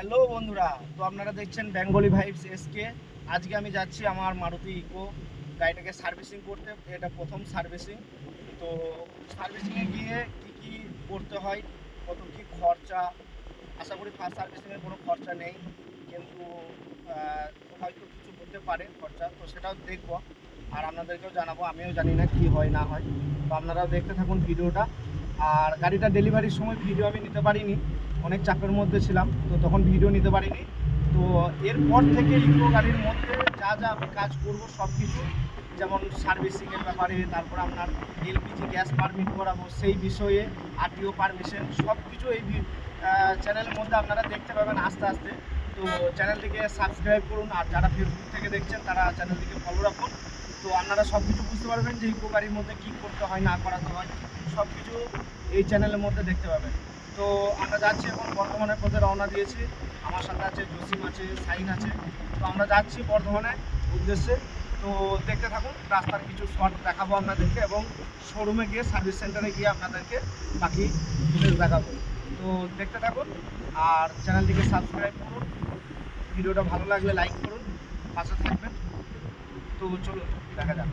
Hello বন্ধুরা, তো আপনারা দেখছেন বেঙ্গলি ভাইবস এসকে আজকে আমি যাচ্ছি আমার মারুতি ইকো গাড়িটাকে সার্ভিসিং করতে, এটা প্রথম সার্ভিসিং। তো সার্ভিসিংয়ে গিয়ে কি কি করতে হয়, কত কি খরচা, আশা করি ফার্স্ট সার্ভিসিংয়ের কোনো খরচা নেই, কিন্তু হয়তো কিছু হতে পারে খরচা, তো সেটাও দেখব। আর আপনাদেরকেও জানাব, আমিও জানি না কি হয়, না হয়। তো আপনারাও দেখতে থাকুন ভিডিওটা। আর গাড়িটা ডেলিভারির সময় ভিডিও আমি নিতে পারিনি। অনেক চাপের মধ্যে ছিলাম, তো তখন ভিডিও নিতে পারিনি। তো এরপর থেকে ইকো গাড়ির মধ্যে যা যা আমি কাজ করব সব কিছু যেমন সার্ভিসিংয়ের ব্যাপারে, তারপর আপনার এলপিজি গ্যাস পারমিট করাবো, সেই বিষয়ে আরটিও পারমিশন সব কিছু এই চ্যানেলের মধ্যে আপনারা দেখতে পাবেন আস্তে আস্তে। তো চ্যানেলটিকে সাবস্ক্রাইব করুন, আর যারা ফেসবুক থেকে দেখছেন, তারা চ্যানেলটিকে ফলো রাখুন। তো আপনারা সব কিছু বুঝতে পারবেন যে ইকো গাড়ির মধ্যে কী করতে হয়, না করাতে হয় সব কিছু এই চ্যানেলের মধ্যে দেখতে পাবেন। তো আমরা যাচ্ছি এখন বর্ধমানের পথে রওনা দিয়েছি। আমার সাথে আছে, জসিম আছে, সাইন আছে। তো আমরা যাচ্ছি বর্ধমানের উদ্দেশ্যে। তো দেখতে থাকুন, রাস্তার কিছু শর্ট দেখাবো আপনাদেরকে এবং শোরুমে গিয়ে সার্ভিস সেন্টারে গিয়ে আপনাদেরকে বাকি ডিটেলস দেখাবো। তো দেখতে থাকুন আর চ্যানেলটিকে সাবস্ক্রাইব করুন। ভিডিওটা ভালো লাগলে লাইক করুন, পাশে থাকবেন। তো চলুন, দেখা যাক।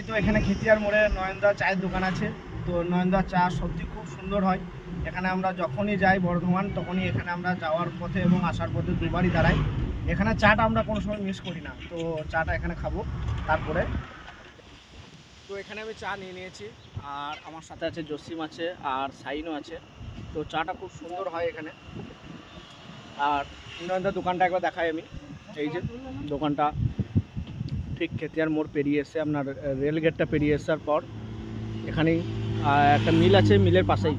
প্রায় তো এখানে খেতিয়ার মোড়ে নয়নদা চায়ের দোকান আছে। তো নয়নদা চা সত্যি খুব সুন্দর হয়। এখানে আমরা যখনই যাই বর্ধমান, তখনই এখানে আমরা যাওয়ার পথে এবং আসার পথে দুবারই দাঁড়াই। এখানে চাটা আমরা কোনো সময় মিস করি না। তো চাটা এখানে খাব তারপরে। তো এখানে আমি চা নিয়ে নিয়েছি। আর আমার সাথে আছে জসিম আছে আর সাইনও আছে। তো চাটা খুব সুন্দর হয় এখানে। আর নয়নদার দোকানটা একবার দেখাই আমি। এই যে দোকানটা। ঠিক খেতিয়ার মোড় পেরিয়ে এসে আপনার রেল গেটটা পেরিয়ে আসার পর এখানেই একটা মিল আছে মিলের পাশেই।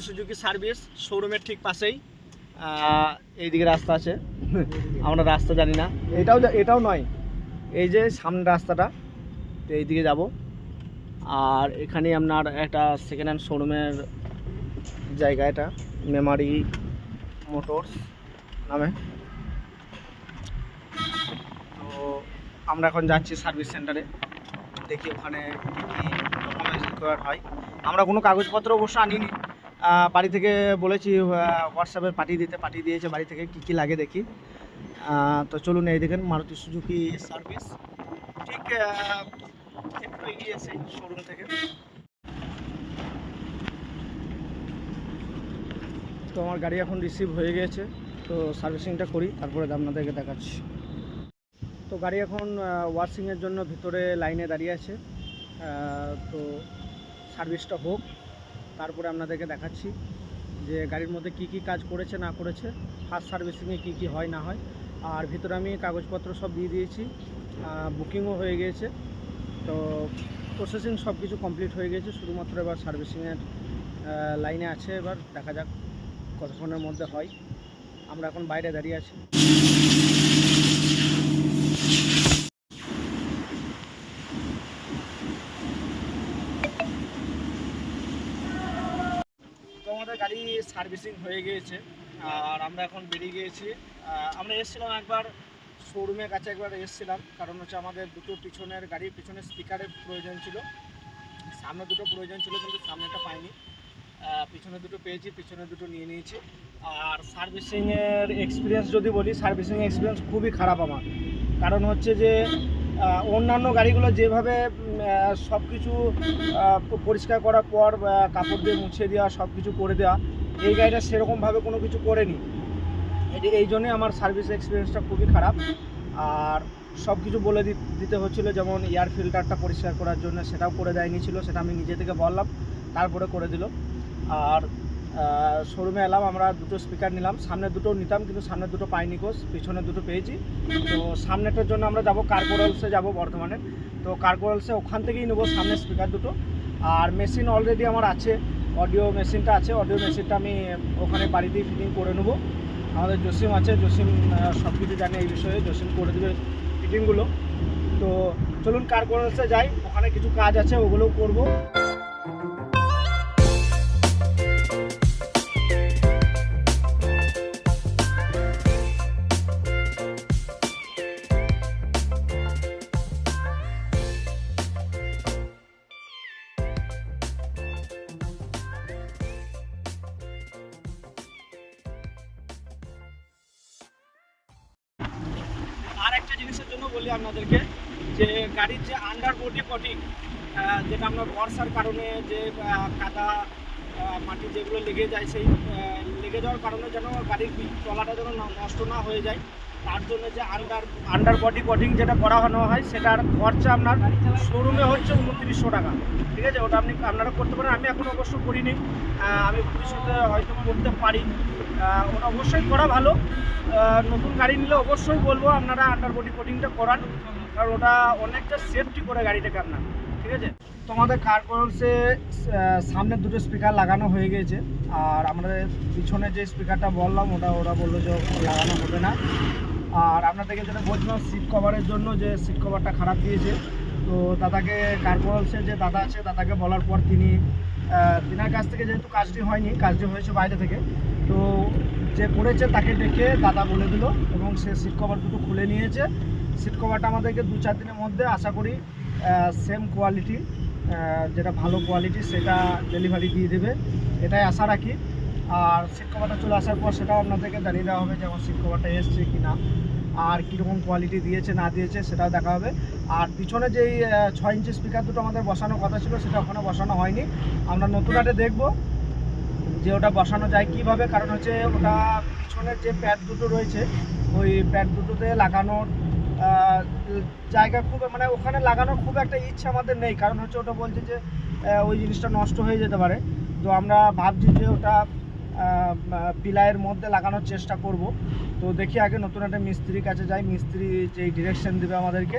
মারুতি সুজুকি সার্ভিস শোরুমের ঠিক পাশেই এইদিকে রাস্তা আছে। আমরা রাস্তা জানি না। এটাও এটাও নয়। এই যে সামনের রাস্তাটা, তো এইদিকে যাব। আর এখানে আপনার একটা সেকেন্ড হ্যান্ড শোরুমের জায়গা এটা মেমারি মোটরস নামে। তো আমরা এখন যাচ্ছি সার্ভিস সেন্টারে দেখি ওখানে কী কী ডকুমেন্টস রিকোয়ার হয়। আমরা কোনো কাগজপত্র অবশ্য আনিনি। বাড়ি থেকে বলেছি হোয়াটসঅ্যাপে পাঠিয়ে দিতে, পাঠিয়ে দিয়েছে বাড়ি থেকে কী কী লাগে দেখি। তো চলুন এই দেখেন মারুতি সুজুকি সার্ভিস ঠিক একটু এগিয়েছে শোরুম থেকে। তো আমার গাড়ি এখন রিসিভ হয়ে গিয়েছে তো সার্ভিসিংটা করি, তারপরে আপনাদেরকে দেখাচ্ছি। তো গাড়ি এখন ওয়াশিংয়ের জন্য ভিতরে লাইনে দাঁড়িয়ে আছে। তো সার্ভিসটা হোক। তারপরে আপনাদেরকে দেখাচ্ছি যে গাড়ির মধ্যে কি কি কাজ করেছে, না করেছে, ফার্স্ট সার্ভিসিংয়ে কি কি হয়, না হয়। আর ভিতরে আমি কাগজপত্র সব দিয়ে দিয়েছি বুকিংও হয়ে গিয়েছে। তো প্রসেসিং সব কিছু কমপ্লিট হয়ে গেছে শুধুমাত্র এবার সার্ভিসিংয়ের লাইনে আছে এবার, দেখা যাক কতক্ষণের মধ্যে হয়। আমরা এখন বাইরে দাঁড়িয়ে আছি তো আমাদের গাড়ি সার্ভিসিং হয়ে গিয়েছে। আর আমরা এখন বেরিয়ে গিয়েছি। আমরা এসেছিলাম একবার শোরুমের কাছে একবার এসেছিলাম। কারণ হচ্ছে আমাদের দুটো পিছনের গাড়ির পিছনের স্পিকারের প্রয়োজন ছিল। সামনে দুটো প্রয়োজন ছিল কিন্তু সামনেটা পাইনি। পিছনে দুটো পেয়েছি, পিছনে দুটো নিয়ে নিয়েছি। আর সার্ভিসিংয়ের এক্সপিরিয়েন্স যদি বলি সার্ভিসিং এক্সপিরিয়েন্স খুবই খারাপ আমার। কারণ হচ্ছে যে অন্যান্য গাড়িগুলো যেভাবে সব কিছু পরিষ্কার করার পর কাপড় দিয়ে মুছে দেওয়া সব কিছু করে দেওয়া, এই গাড়িটা সেরকমভাবে কোনো কিছু করেনি। এটি- এই জন্যই আমার সার্ভিস এক্সপিরিয়েন্সটা খুবই খারাপ। আর সব কিছু বলে দিতে হচ্ছিল, যেমন এয়ার ফিল্টারটা পরিষ্কার করার জন্য সেটাও করে দেয়নি ছিল, সেটা আমি নিজে থেকে বললাম, তারপরে করে দিল। আর শোরুমে এলাম, আমরা দুটো স্পিকার নিলাম। সামনে দুটো নিতাম, কিন্তু সামনে দুটো পাইনি কোস পিছনে দুটো পেয়েছি। তো সামনেটার জন্য আমরা যাব কার্পোরালসে যাব বর্ধমানে। তো কার্পোরালসে ওখান থেকেই নেব সামনে স্পিকার দুটো। আর মেশিন অলরেডি আমার আছে অডিও মেশিনটা আছে অডিও মেশিনটা আমি ওখানে বাড়িতেই ফিটিং করে নেব। আমাদের জসিম আছে, জসিম সব কিছু জানে এই বিষয়ে, জসিম করে দেবে ফিটিংগুলো তো চলুন কার্পোরালসে যাই, ওখানে কিছু কাজ আছে, ওগুলোও করব। বলি আপনাদেরকে, যে গাড়ির যে আন্ডার বডি কোটিং যেটা আমরা বর্ষার কারণে যে কাদা মাটি যেগুলো লেগে যায় সেই লেগে যাওয়ার কারণে যেন গাড়ির তলাটা যেন নষ্ট না হয়ে যায়। তার জন্য যে আন্ডার আন্ডার বডি কোটিং যেটা করানো হয়, সেটার খরচা আপনার শোরুমে হচ্ছে উনত্রিশশো টাকা। ঠিক আছে? ওটা আপনি, আপনারা করতে পারেন। আমি এখন অবশ্য করিনি। আমি ভবিষ্যতে হয়তো করতে পারি। অবশ্যই করা ভালো। নতুন গাড়ি নিলে অবশ্যই বলব আপনারা আন্ডার বডি কোটিংটা করান। কারণ ওটা অনেকটা সেফটি করে গাড়িটাকে আপনার, ঠিক আছে? তোমাদের কার কলসে সামনে দুটো স্পিকার লাগানো হয়ে গেছে। আর আমাদের পিছনে যে স্পিকারটা বললাম, ওটা, ওরা বলল যে লাগানো হবে না। আর আপনাদেরকে যেটা বলছিলাম সিট কভারের জন্য যে সিট কভারটা খারাপ দিয়েছে। তো দাদাকে কার্পোরালসের যে দাদা আছে, দাদাকে বলার পর তিনি তিনার কাছ থেকে যেহেতু কাজটি হয়নি, কাজটি হয়েছে বাইরে থেকে, তো যে করেছে তাকে ডেকে দাদা বলে দিল এবং সে সিট কভার দুটো খুলে নিয়েছে। সিট কভারটা আমাদেরকে দু চার দিনের মধ্যে আশা করি সেম কোয়ালিটি যেটা ভালো কোয়ালিটি সেটা ডেলিভারি দিয়ে দেবে। এটাই আশা রাখি। আর সিট কভারটা চলে আসার পর সেটাও আপনাদেরকে জানিয়ে দেওয়া হবে যে আমার সিট কভারটা এসছে কি না আর কীরকম কোয়ালিটি দিয়েছে না দিয়েছে সেটাও দেখা হবে। আর পিছনে যেই ছয় ইঞ্চি স্পিকার দুটো আমাদের বসানোর কথা ছিল সেটা ওখানে বসানো হয়নি। আমরা নতুন হাটে দেখব যে ওটা বসানো যায় কীভাবে কারণ হচ্ছে ওটা পিছনের যে প্যাড দুটো রয়েছে ওই প্যাড দুটোতে লাগানোর জায়গা খুব মানে ওখানে লাগানোর খুব একটা ইচ্ছা আমাদের নেই কারণ হচ্ছে ওটা বলছে যে ওই জিনিসটা নষ্ট হয়ে যেতে পারে। তো আমরা ভাবছি যে ওটা আহ, পিলাইয়ের মধ্যে লাগানোর চেষ্টা করব। তো দেখি আগে নতুন একটা মিস্ত্রির কাছে যাই। মিস্ত্রি যেই ডিরেকশন দেবে আমাদেরকে,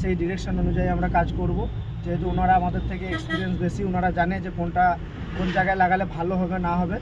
সেই ডিরেকশন অনুযায়ী আমরা কাজ করব। যেহেতু ওনারা আমাদের থেকে এক্সপিরিয়েন্স বেশি, ওনারা জানে যে কোনটা কোন জায়গায় লাগালে ভালো হবে, না হবে।